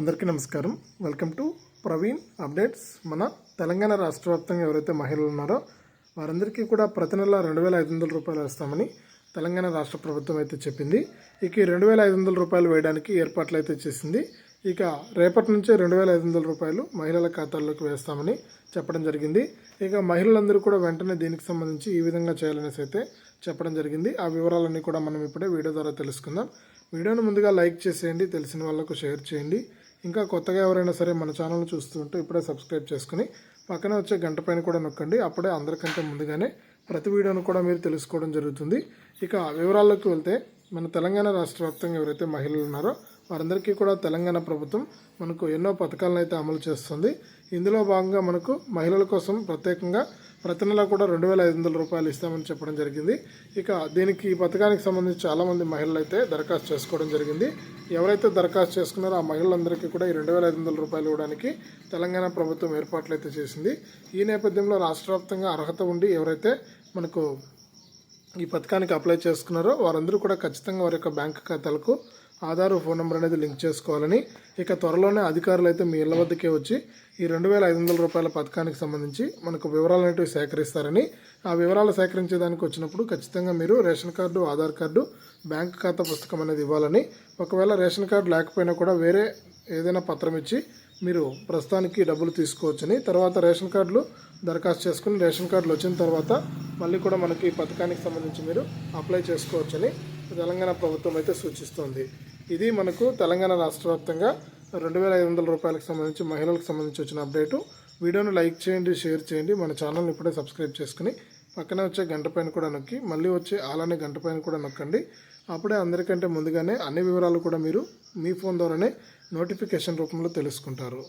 అందరికీ నమస్కారం. Welcome to Praveen updates మన తెలంగాణ రాష్ట్ర వ్యాప్తంగా ఎవరైతే మహిళలు ఉన్నారో వారందరికీ కూడా ప్రతి నెల రెండు వేల ఐదు వందల రూపాయలు వేస్తామని తెలంగాణ రాష్ట్ర ప్రభుత్వం అయితే చెప్పింది. ఇక ఈ రెండు వేల ఐదు వందల రూపాయలు వేయడానికి ఏర్పాట్లు అయితే చేసింది. ఇక రేపటి నుంచే రెండు వేల ఐదు వందల రూపాయలు మహిళల ఖాతాల్లోకి వేస్తామని చెప్పడం జరిగింది. ఇక మహిళలందరూ కూడా వెంటనే దీనికి సంబంధించి ఈ విధంగా చేయాలనేసి అయితే చెప్పడం జరిగింది. ఆ వివరాలన్నీ కూడా మనం ఇప్పుడే వీడియో ద్వారా తెలుసుకుందాం. వీడియోను ముందుగా లైక్ చేసేయండి తెలిసిన వాళ్ళకు షేర్ చేయండి. ఇంకా కొత్తగా ఎవరైనా సరే మన ఛానల్ చూస్తుంటే ఇప్పుడే సబ్స్క్రైబ్ చేసుకుని పక్కనే వచ్చే గంట పైన కూడా నొక్కండి. అప్పుడే అందరికంటే ముందుగానే ప్రతి వీడియోను కూడా మీరు తెలుసుకోవడం జరుగుతుంది. ఇక వివరాల్లోకి వెళ్తే మన తెలంగాణ రాష్ట్ర వ్యాప్తంగా ఎవరైతే మహిళలు ఉన్నారో వారందరికీ కూడా తెలంగాణ ప్రభుత్వం మనకు ఎన్నో పథకాలను అయితే అమలు చేస్తుంది. ఇందులో భాగంగా మనకు మహిళల కోసం ప్రత్యేకంగా ప్రతి నెల కూడా రెండు వేల ఐదు వందల రూపాయలు ఇస్తామని చెప్పడం జరిగింది. ఇక దీనికి ఈ పథకానికి సంబంధించి చాలామంది మహిళలు అయితే దరఖాస్తు చేసుకోవడం జరిగింది. ఎవరైతే దరఖాస్తు చేసుకున్నారో ఆ మహిళలందరికీ కూడా ఈ రెండు వేల ఐదు వందల రూపాయలు ఇవ్వడానికి తెలంగాణ ప్రభుత్వం ఏర్పాట్లు అయితే చేసింది. ఈ నేపథ్యంలో రాష్ట్ర వ్యాప్తంగా అర్హత ఉండి ఎవరైతే మనకు ఈ పథకానికి అప్లై చేసుకున్నారో వారందరూ కూడా ఖచ్చితంగా వారి యొక్క బ్యాంక్ ఖాతాలకు ఆధార్ ఫోన్ నెంబర్ అనేది లింక్ చేసుకోవాలని. ఇక త్వరలోనే అధికారులు అయితే మీ ఇళ్ళ వద్దకే వచ్చి ఈ రెండు వేల ఐదు వందల రూపాయల పథకానికి సంబంధించి మనకు వివరాలు అనేవి సేకరిస్తారని. ఆ వివరాలు సేకరించేదానికి వచ్చినప్పుడు ఖచ్చితంగా మీరు ration card Aadhaar card bank ఖాతా పుస్తకం అనేది ఇవ్వాలని. ఒకవేళ రేషన్ కార్డు లేకపోయినా కూడా వేరే ఏదైనా పత్రం ఇచ్చి మీరు ప్రస్తుతానికి డబ్బులు తీసుకోవచ్చని తర్వాత రేషన్ కార్డులు దరఖాస్తు చేసుకుని రేషన్ కార్డులు వచ్చిన తర్వాత మళ్ళీ కూడా మనకి ఈ పథకానికి సంబంధించి మీరు అప్లై చేసుకోవచ్చని తెలంగాణ ప్రభుత్వం అయితే సూచిస్తోంది. ఇది మనకు తెలంగాణ రాష్ట్ర వ్యాప్తంగా రెండు వేల ఐదు వందల రూపాయలకు సంబంధించి మహిళలకు సంబంధించి వచ్చిన అప్డేటు. వీడియోను లైక్ చేయండి షేర్ చేయండి. మన ఛానల్ని ఇప్పుడే సబ్స్క్రైబ్ చేసుకుని పక్కనే వచ్చే గంట పైన కూడా నొక్కి మళ్ళీ వచ్చే అలానే గంట పైన కూడా నొక్కండి. అప్పుడే అందరికంటే ముందుగానే అన్ని వివరాలు కూడా మీరు మీ ఫోన్ ద్వారానే నోటిఫికేషన్ రూపంలో తెలుసుకుంటారు.